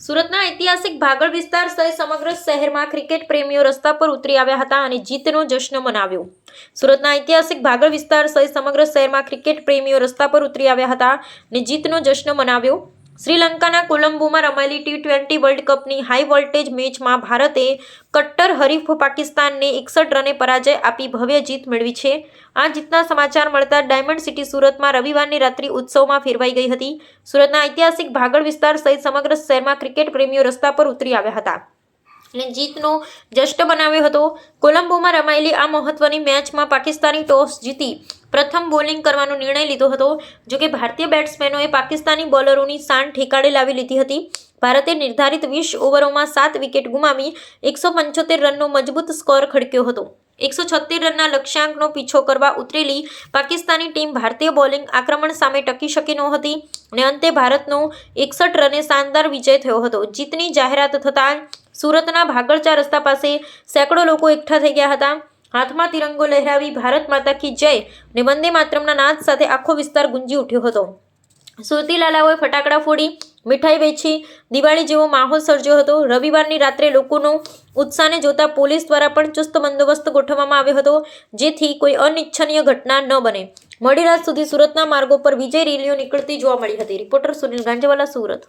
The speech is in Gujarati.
સુરતના ઐતિહાસિક ભાગળ વિસ્તાર સહિત સમગ્ર શહેરમાં ક્રિકેટ પ્રેમીઓ રસ્તા પર ઉતરી આવ્યા હતા અને જીતનો જશ્ન મનાવ્યો. સુરતના ઐતિહાસિક ભાગળ વિસ્તાર સહિત સમગ્ર શહેરમાં ક્રિકેટ પ્રેમીઓ રસ્તા પર ઉતરી આવ્યા હતા અને જીતનો જશ્ન મનાવ્યો. શ્રીલંકાના કોલંબોમાં રમાયેલી ટી ટ્વેન્ટી વર્લ્ડ કપની હાઈ વોલ્ટેજ મેચમાં ભારતે કટ્ટર હરીફ પાકિસ્તાનને એકસઠ રને પરાજય આપી ભવ્ય જીત મેળવી છે. આ જીતના સમાચાર મળતા ડાયમંડ સિટી સુરતમાં રવિવારની રાત્રિ ઉત્સવમાં ફેરવાઈ ગઈ હતી. સુરતના ઐતિહાસિક ભાગળ વિસ્તાર સહિત સમગ્ર શહેરમાં ક્રિકેટ પ્રેમીઓ રસ્તા પર ઉતરી આવ્યા હતા. અને જીતનો જસ્ટ બનાવ્યો હતો. કોલંબોમાં રમાયેલી આ મહત્વની મેચમાં પાકિસ્તાની ટોસ જીતી પ્રથમ બોલિંગ કરવાનો નિર્ણય લીધો હતો. જોકે ભારતીય બેટ્સમેનોએ પાકિસ્તાની બોલરોની શાન ઠેકાડે લાવી લીધી હતી. ભારતે નિર્ધારિત વીસ ઓવરોમાં સાત વિકેટ ગુમાવી એકસો પંચોતેર રનનો મજબૂત સ્કોર ખડક્યો હતો. એકસો છોતેર રનના લક્ષ્યાંકનો પીછો કરવા ઉતરેલી પાકિસ્તાની ટીમ ભારતીય બોલિંગ આક્રમણ સામે ટકી શકી નહોતી અને અંતે ભારતનો એકસઠ રને શાનદાર વિજય થયો હતો. જીતની જાહેરાત થતાં સુરતના ભાગળચા રસ્તા પાસે સેંકડો લોકો એકઠા થઈ ગયા હતા. હાથમાં તિરંગો લહેરાવી ભારત માતા કી જય અને વંદે માતરમના નાદ સાથે આખો વિસ્તાર ગુંજી ઉઠ્યો હતો. સુરતી લાલાઓએ ફટાકડા ફોડી મીઠાઈ વેચી દિવાળી જેવો માહોલ સર્જ્યો હતો. રવિવારની રાત્રે લોકોનો ઉત્સાહને જોતા પોલીસ દ્વારા પણ ચુસ્ત બંદોબસ્ત ગોઠવવામાં આવ્યો હતો, જેથી કોઈ અનિચ્છનીય ઘટના ન બને. મોડી રાત સુધી સુરતના માર્ગો પર વિજય રેલીઓ નીકળતી જોવા મળી હતી. રિપોર્ટર સુનિલ ગાંજેવાલા, સુરત.